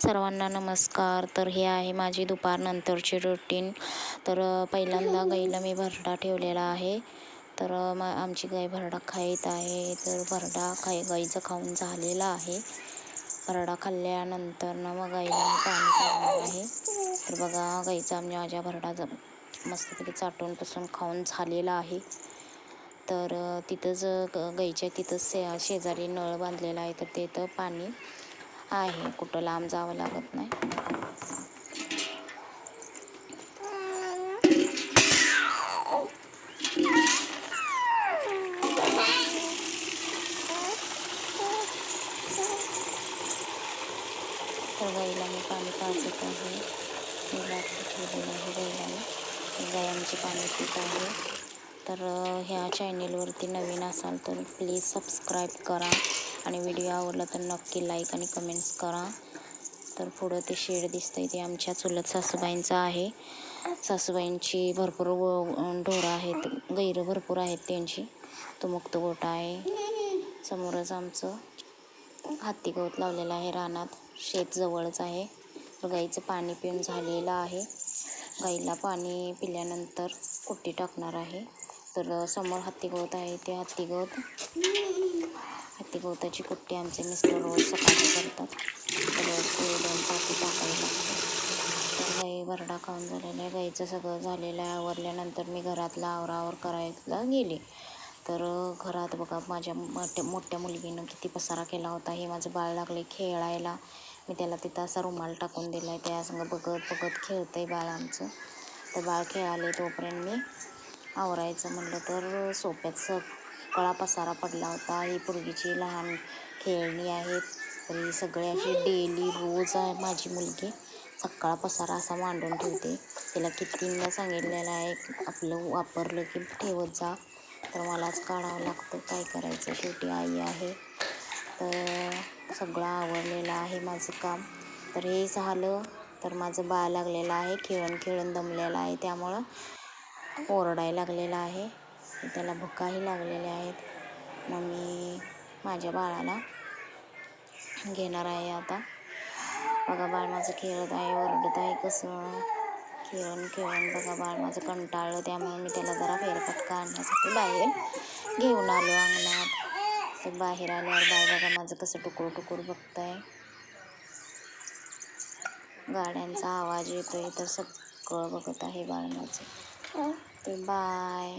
सर्वांना नमस्कार. तर हे आहे माझी दुपारनंतरची रुटीन तर पहिल्यांदा गाईला मी भरडा ठेवलेला आहे. तर म आमची गाय भरडा खाईत आहे. तर भरडा खाई गाईचं खाऊन झालेला आहे. भरडा खाल्ल्यानंतर ना मग गाईला पाणी काढणार आहे. तर बघा गाईचा माझ्या भरडा ज मस्तपैकी चाटून पुसून खाऊन झालेला आहे. तर तिथंच गाईच्या तिथंच से शेजारी नळ बांधलेला आहे. तर तिथं पाणी आहे. कुठं लांब जावं लागत नाही. तर गाईला मी पाणी पाजत आहे. मी ठेवलेलं आहे गाईला. गायांची पाणी पित आहे. तर ह्या चॅनेलवरती नवीन असाल तर प्लीज सबस्क्राईब करा. आणि व्हिडिओ आवडला तर नक्की लाईक आणि कमेंट्स करा. तर पुढं ते शेड दिसतं आहे ते आमच्या चुलत सासूबाईंचं आहे. सासूबाईंची भरपूर ढोरं आहेत गैरं भरपूर आहेत त्यांची. तो मुक्त गोटा आहे. समोरच आमचं हत्ती गवत लावलेलं आहे रानात. शेत जवळच आहे. तर गाईचं पाणी पिऊन झालेलं आहे. गाईला पाणी पिल्यानंतर कुट्टी टाकणार आहे. तर समोर हत्ती गवत आहे. ते हत्ती गवत हत्ती गवताची कुट्टी आमचे मिस्टर रोज सकाळी करतात. तर ते दोन पाठी टाकावी लागते तर गाई भरडा खाऊन झालेला आहे. गाईचं सगळं झालेलं आहे. आवरल्यानंतर मी घरातला आवरावर करायला गेले. तर घरात बघा माझ्या मोठ्या मोठ्या मुलगीनं किती पसारा केला होता. हे माझं बाळ लागले खेळायला. मी त्याला तिथं असा रुमाल टाकून दिला आहे त्या संग बघत बघत खेळतं आहे बाळ आमचं. तर बाळ खेळाले तोपर्यंत मी आवरायचं म्हणलं तर सोप्यात सगळा पसारा पडला होता. ही पोरगीची लहान खेळणी आहेत. तरी सगळे अशी डेली रोज आहे माझी मुलगी. सकाळ पसारा असा मांडून ठेवते. तिला कितींदा सांगितलेलं आहे आपलं वापरलं की ठेवत जा. तर मलाच काढावं लागतं. काय करायचं? शेवटी आई आहे. तर सगळं आवडलेलं आहे माझं काम. तर हे झालं. तर माझं बाळ लागलेलं आहे. खेळून खेळून दमलेलं आहे. त्यामुळं ओरडायला लागलेला आहे. त्याला भुकाही लागलेल्या आहेत. मग मी माझ्या बाळाला घेणार आहे आता. बघा बाळ माझं खेळत आहे ओरडत आहे कसं खेळून खेळून बघा बाळ माझं कंटाळलं त्यामुळे मी त्याला जरा फेरफटका आणण्यासाठी बाहेर घेऊन आलो अंगणात. तर बाहेर आल्यावर बाळ बघा माझं कसं टुकूर टुकूर बघताय. गाड्यांचा आवाज येतोय तर सगळं बघत आहे बाळ माझं. ते बाय